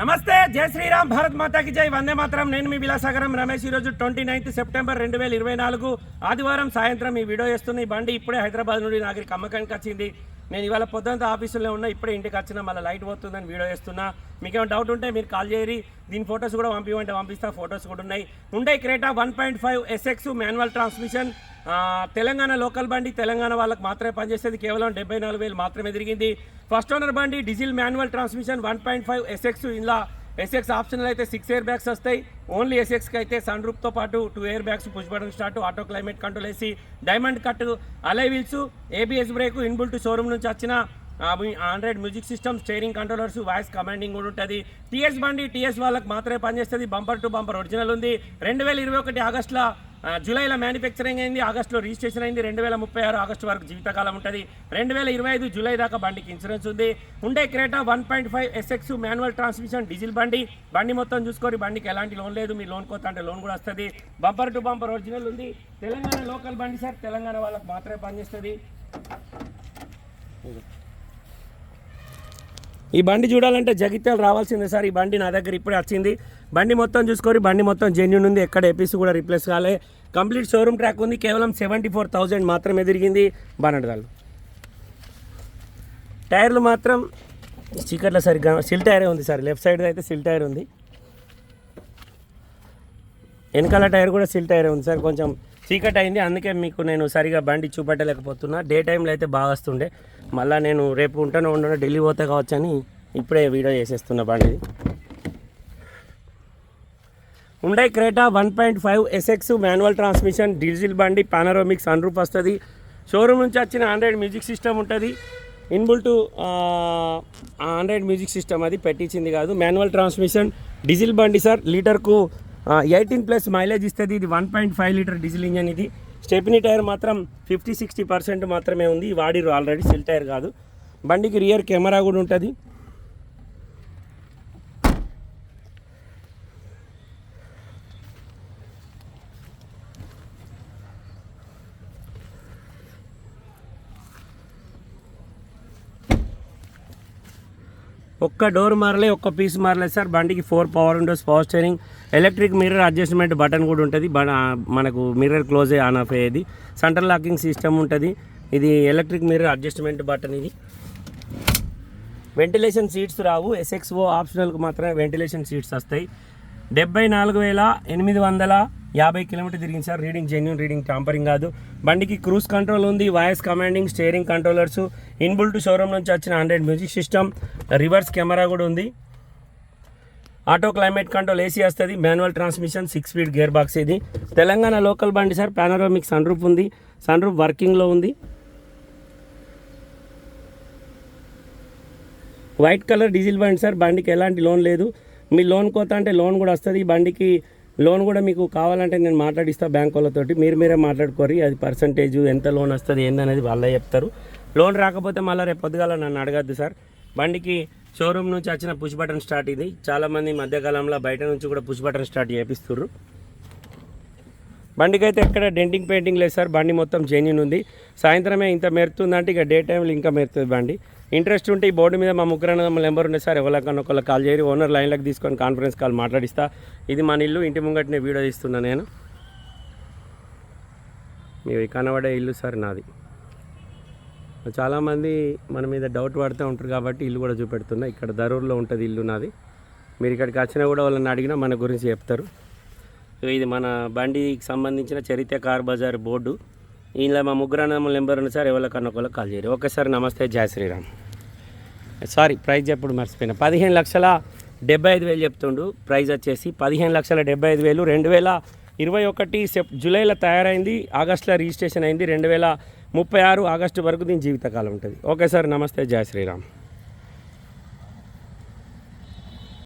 నమస్తే జై శ్రీరామ్ భారత్ మాతాకి జై. వందే మాత్రం. నేను మీ విలాసాగరం రమేష్. ఈరోజు ట్వంటీ నైన్త్ సెప్టెంబర్ రెండు వేల ఇరవై నాలుగు ఆదివారం సాయంత్రం ఈ వీడియో చేస్తున్న ఈ బండి ఇప్పుడే హైదరాబాద్ నుండి నాగరికి అమ్మకానికి వచ్చింది. నేను ఇవాళ పొద్దునంత ఆఫీసులో ఉన్నా ఇప్పుడే ఇంటికి వచ్చినా మళ్ళీ లైట్ పోతుందని వీడియో చేస్తున్నా. మీకు ఏమైనా డౌట్ ఉంటే మీరు కాల్ చేయరి దీని ఫొటోస్ కూడా పంపించమంటే పంపిస్తా ఫొటోస్ కూడా ఉన్నాయి. ఉండే Creta one point five SX manual transmission Telangana local బండి తెలంగాణ వాళ్ళకి మాత్రమే పనిచేసేది. కేవలం డెబ్బై నాలుగు వేలు మాత్రమే తిరిగింది. ఫస్ట్ ఓనర్ బండి diesel manual transmission one point five SX ఇలా ఎస్ఎక్స్ ఆప్షనల్ అయితే సిక్స్ ఎయిర్ బ్యాగ్స్ వస్తాయి. ఓన్లీ ఎస్ఎక్స్కి అయితే సన్ రూప్తో పాటు two air bags push button start auto climate control వేసి diamond cut alloy wheels ABS brake inbuilt showroom నుంచి వచ్చిన Android music system steering controllers voice commanding కూడా ఉంటుంది. టీఎస్ బండి టీఎస్ వాళ్ళకి మాత్రమే పనిచేస్తుంది. బంపర్ టు బంపర్ ఒరిజినల్ ఉంది. రెండు వేల ఇరవై ఒకటి ఆగస్టులో జూలైలో మ్యానుఫ్యాక్చరింగ్ అయింది ఆగస్టులో రిజిస్ట్రేషన్ అయింది రెండు వేల ముప్పై ఆరు ఆగస్టు వరకు జీవితకాలం ఉంటుంది. రెండు వేల ఇరవై ఐదు జూలై దాకా బండికి ఇన్సూరెన్స్ ఉంది. ఉండే Creta one point five SX manual transmission diesel బండి. బండి మొత్తం చూసుకొని బండికి ఎలాంటి లోన్ లేదు మీరు లోన్ కొత్త అంటే లోన్ కూడా వస్తుంది. బంపర్ టు బంపర్ ఒరిజినల్ ఉంది. తెలంగాణ లోకల్ బండి సార్ తెలంగాణ వాళ్ళకి మాత్రమే పనిచేస్తుంది. ఈ బండి చూడాలంటే జగిత్యాలు రావాల్సిందే సార్. ఈ బండి నా దగ్గర ఇప్పుడే వచ్చింది. బండి మొత్తం చూసుకొని బండి మొత్తం జెన్యున్ ఉంది. ఎక్కడ ఏపీసీ కూడా రిప్లేస్ కాలే. కంప్లీట్ షోరూమ్ ట్రాక్ ఉంది. కేవలం సెవెంటీ ఫోర్ థౌజండ్ మాత్రమే తిరిగింది బానడదాలు టైర్లు మాత్రం స్టిక్కర్లో సరిగ్గా సిల్ టైరే ఉంది సార్. లెఫ్ట్ సైడ్ అయితే సిల్ టైర్ ఉంది. వెనకాల టైర్ కూడా సిల్ టైర్ ఉంది సార్. కొంచెం చీకటి అయింది అందుకే మీకు నేను సరిగా బండి చూపెట్టలేకపోతున్నా. డే టైంలో అయితే బాగా వస్తుండే. మళ్ళీ నేను రేపు ఉంటానో ఉండనో ఢిల్లీ పోతే కావచ్చని ఇప్పుడే వీడియో చేసేస్తున్నా బండిది ఉండే Creta one point five SX manual transmission diesel బండి పానరోమిక్ సన్రూఫ్ వస్తుంది. షోరూమ్ నుంచి వచ్చిన ఆండ్రాయిడ్ మ్యూజిక్ సిస్టమ్ ఉంటుంది. Inbuilt Android music system అది పెట్టించింది కాదు. మాన్యువల్ ట్రాన్స్మిషన్ డీజిల్ బండి సార్ లీటర్కు ఎయిటీన్ ప్లస్ మైలేజ్ ఇస్తుంది. ఇది one point five litre diesel engine ఇది. స్టెప్నీ టైర్ మాత్రం ఫిఫ్టీ సిక్స్టీ పర్సెంట్ మాత్రమే ఉంది. వాడిరు ఆల్రెడీ సెల్ టైర్ కాదు. బండికి రియర్ కెమెరా కూడా ఉంటుంది. ఒక్క డోర్ మారలే ఒక్క పీస్ మారలే సార్. బండికి four power windows power steering electric mirror adjustment button కూడా ఉంటుంది. మనకు మిర్రర్ క్లోజ్ ఆన్ ఆఫ్ అయ్యేది. సెంటర్ లాకింగ్ సిస్టమ్ ఉంటుంది. ఇది ఎలక్ట్రిక్ మిర్రర్ అడ్జస్ట్మెంట్ బటన్ ఇది. వెంటిలేషన్ సీట్స్ రావు. ఎస్ఎక్స్ఓ ఆప్షనల్కి మాత్రమే వెంటిలేషన్ సీట్స్ వస్తాయి. డెబ్బై నాలుగు వేల ఎనిమిది వందల యాభై కిలోమీటర్ తిరిగింది sir. Reading genuine reading tampering కాదు. బండికి క్రూజ్ కంట్రోల్ ఉంది voice commanding steering controllers inbuilt showroom నుంచి వచ్చిన Android music system reverse camera కూడా ఉంది. ఆటో క్లైమేట్ కంట్రోల్ ఏసీ వస్తుంది manual transmission six speed gear box ఇది. తెలంగాణ లోకల్ బండి సార్ పానరోమిక్ సన్ రూప్ ఉంది సన్ రూప్ వర్కింగ్లో ఉంది. వైట్ కలర్ డీజిల్ బండి సార్ బండికి ఎలాంటి లోన్ లేదు. మీ లోన్ కోత అంటే లోన్ కూడా వస్తుంది ఈ బండికి లోన్ కూడా మీకు కావాలంటే నేను మాట్లాడిస్తా బ్యాంక్ వాళ్ళతోటి. మీరు మీరే మాట్లాడుకోరి అది పర్సంటేజ్ ఎంత లోన్ వస్తుంది ఏందనేది వాళ్ళే చెప్తారు. లోన్ రాకపోతే మళ్ళీ రేపు పొద్దుగాల నన్ను అడగద్దు సార్. బండికి షోరూమ్ నుంచి వచ్చిన పుష్ బటన్ స్టార్ట్ ఇది. చాలామంది మధ్యకాలంలో బయట నుంచి కూడా పుష్ బటన్ స్టార్ట్ చేపిస్తున్నారు బండికి అయితే ఎక్కడ డెంటింగ్ పెయింటింగ్ లేదు సార్. బండి మొత్తం జెన్యున్ ఉంది. సాయంత్రమే ఇంత మెరుతుందంటే ఇక డే టైంలో ఇంకా మెరుతుంది బండి. ఇంట్రెస్ట్ ఉంటే ఈ బోర్డు మీద మా ముగ్గురు నెంబర్ ఉంది సార్ ఎవరికన్నా ఒకళ్ళు కాల్ చేయరు. ఓనర్ లైన్లోకి తీసుకొని కాన్ఫరెన్స్ కాల్ మాట్లాడిస్తా. ఇది మన ఇల్లు ఇంటి ముంగటనే వీడియో తీస్తున్నా నేను. మీ కనబడే ఇల్లు సార్ నాది. చాలామంది మన మీద డౌట్ పడుతూ ఉంటారు కాబట్టి ఇల్లు కూడా చూపెడుతున్నా. ఇక్కడ దరూర్లో ఉంటుంది ఇల్లు నాది. మీరు ఇక్కడికి వచ్చినా కూడా వాళ్ళని అడిగినా మన గురించి చెప్తారు. సో ఇది మన బండికి సంబంధించిన చరిత్ర కార్ బజార్ బోర్డు. ఇందులో మా ముగ్గురు అన్నదమ్ముల నెంబర్ ఉంది సార్ ఎవరికన్నా ఒకళ్ళకి కాల్ చేయరు. ఓకే సార్ నమస్తే జయ శ్రీరామ్. సారీ ప్రైజ్ ఎప్పుడు మర్చిపోయినా. పదిహేను లక్షల డెబ్బై ఐదు వేలు చెప్తుండు. ప్రైజ్ వచ్చేసి పదిహేను లక్షల డెబ్బై ఐదు వేలు. రెండు వేల ఇరవై ఒకటి సెప్ జూలైలో తయారైంది. ఆగస్టులో రిజిస్ట్రేషన్ అయింది. రెండు వేల ముప్పై ఆరు ఆగస్టు వరకు దీని జీవితకాలం ఉంటుంది. ఓకే సార్ నమస్తే జయ శ్రీరామ్.